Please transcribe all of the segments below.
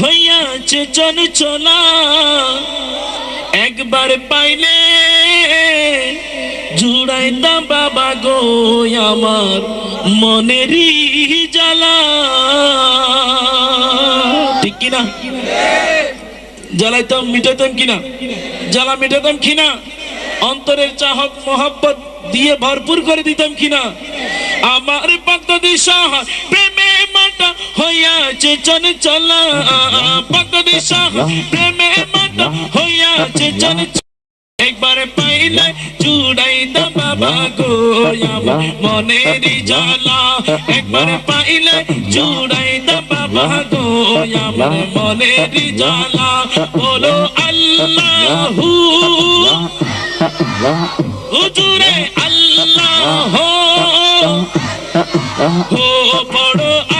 হইয়াছে জন চলা, একবার পাইলে জুড়াইতাম বাবা গো আমার মনেরই জ্বালা। ঠিক কিনা? জ্বালাইতাম মিটাতাম কিনা? জ্বালা মেটাতাম কিনা? অন্তরের চাহক মোহাব্বত দিয়ে ভরপুর করে দিতাম কিনা? আমার বাংলাদেশ প্রেমে ہویا چچن چلا پگڑ شاہ پریم من ہویا چچن ایک بار پائلے چوڑائی دا بابا گویا منیری جالا ایک بار پائلے چوڑائی دا بابا گویا منیری جالا بولو اللہ حضور اللہ ہو پڑو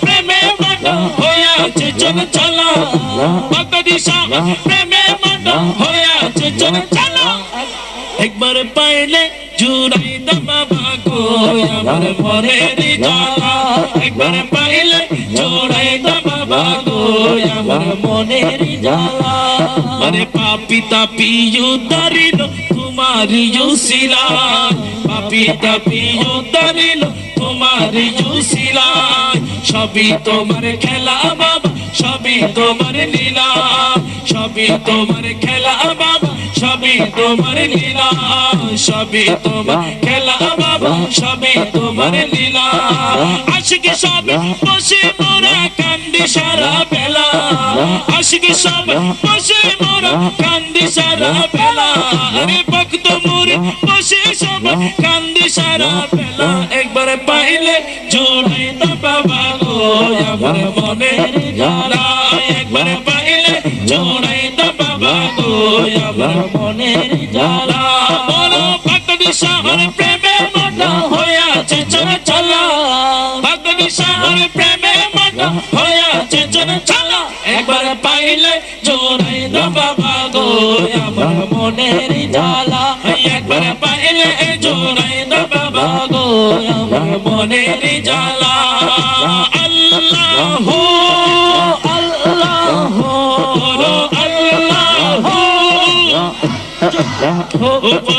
প্রেমে মন হয়ে আছে চঞ্চলা বাবারি শাহ প্রেমে মন হয়ে আছে চঞ্চলা একবার পাইলে জুড়াই দবাবা গো আমার পরে একবার পাইলে জুড়াই দবাবা গো আমার মনে জ্বালা পাপি তাপি উদারিল তোমারি উশিলা। পাপি তাপি উদারিল তোমারি জুসিলা সবই তোমার খেলা বাবা, সবই তোমার লীলা, সবই তোমার খেলা বাবা, সবই তোমার লীলা, সবই তোমার খেলা বাবা, সবই তোমার লীলা। আশিক সবে বসে মোরা کاندی سارا سب ایک بار پہلے جوڑی একবার জোরে বাবা গো আমার মনের জ্বালা। একবার পাইলে জোরে বাবা গো আমার মনের জ্বালা। আল্লাহ আল্লাহ আল্লাহ। আল্লাহ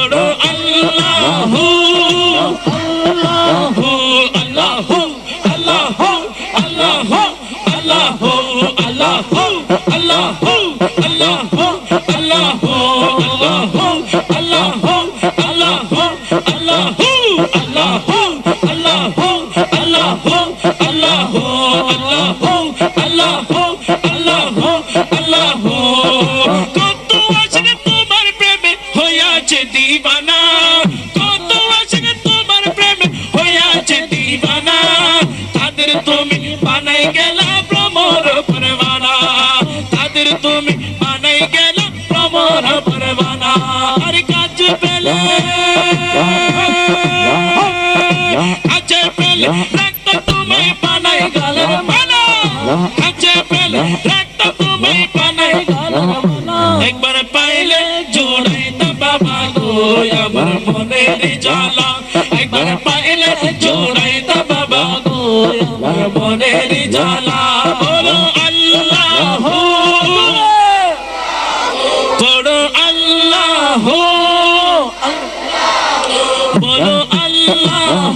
রক্ত তুমি বানাই গেলা মানা কাছে পেলে রক্ত তুমি বানাই গেলা মানা একবার পাইলে জোড়াই তো বাবা গো, আমার মনের জ্বালা। একবার পাইলে জোড়াই তো বাবা গো, আমার মনের জ্বালা। বলো আল্লাহ। বড় আল্লাহ। বলো আল্লাহ।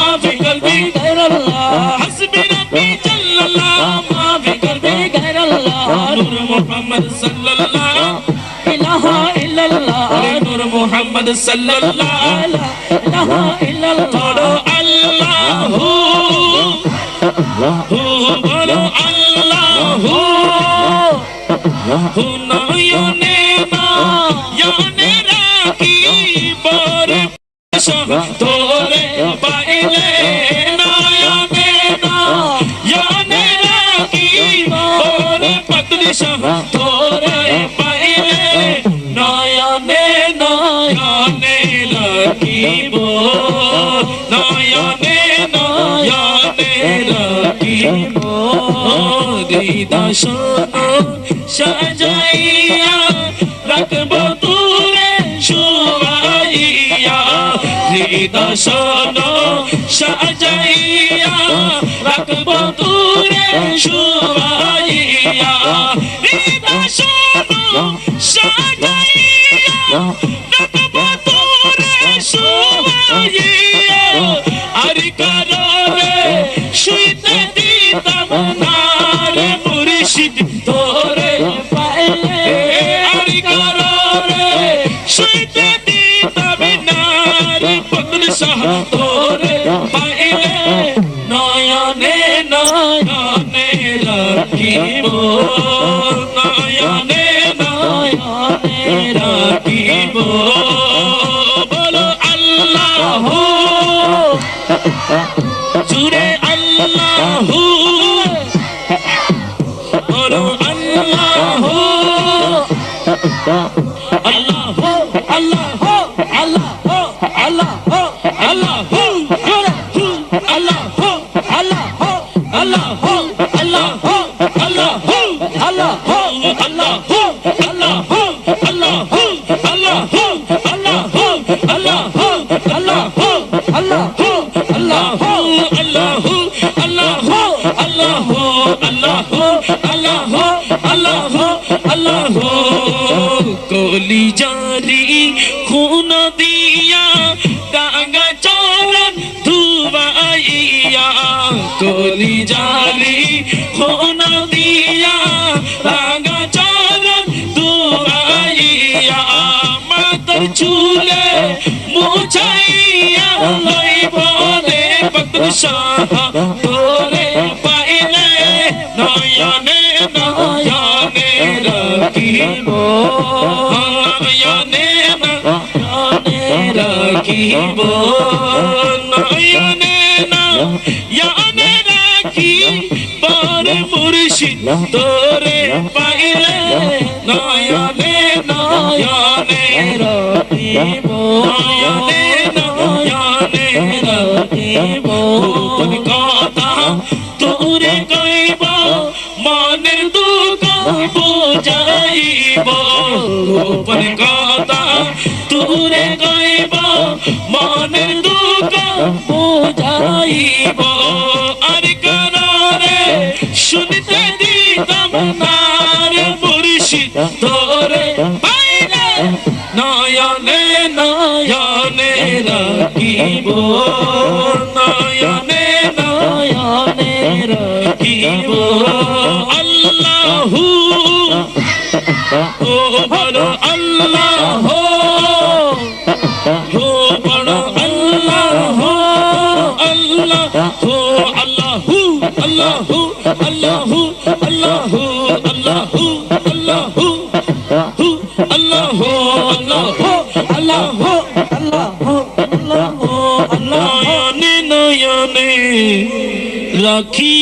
محمد صلی اللہ علیہ وسلم. ارے نور محمد صلی اللہ علیہ وسلم. اللہ اللہ ہو. پڑھو اللہ ہو. بور دورے بور شاہ হৃদয় সাজাইয়া রাখব তুরে শুয়াইয়া হৃদয় সাজাইয়া রাখব তুরে শুয়াইয়া হৃদয় সাজাইয়া দিতাম না রে পত্র শাহ তোরে পাইলে নয়নে নয়নে রাখিব। নয়নে নয়নে রাখিব। বলো আল্লাহ। আল্লাহ আল্লাহ আল্লাহ কলি জারি খুন দিয়া ডাঙ্গা চরণ ধুবাইয়া কলি জারি খুন দিয়া ডাঙ্গা চরণ ধুবাইয়া মাতর চুলে মুছাইয়া লইব রে শাহ রাখিব নয়নে তোরে পাইলে নয়নে নয়নে রাখিব নয়নে বুঝাইব আর কারে শুনতে দিতাম না রে মুর্শিদ তোরে পাইলে নয়নে নয়নে রাখিব নয়নে আল্লাহু আল্লাহু আল্লাহু আল্লাহু আল্লাহু হু আল্লাহু আল্লাহু আল্লাহ আল্লাহ নয়নে নয়নে রাখিব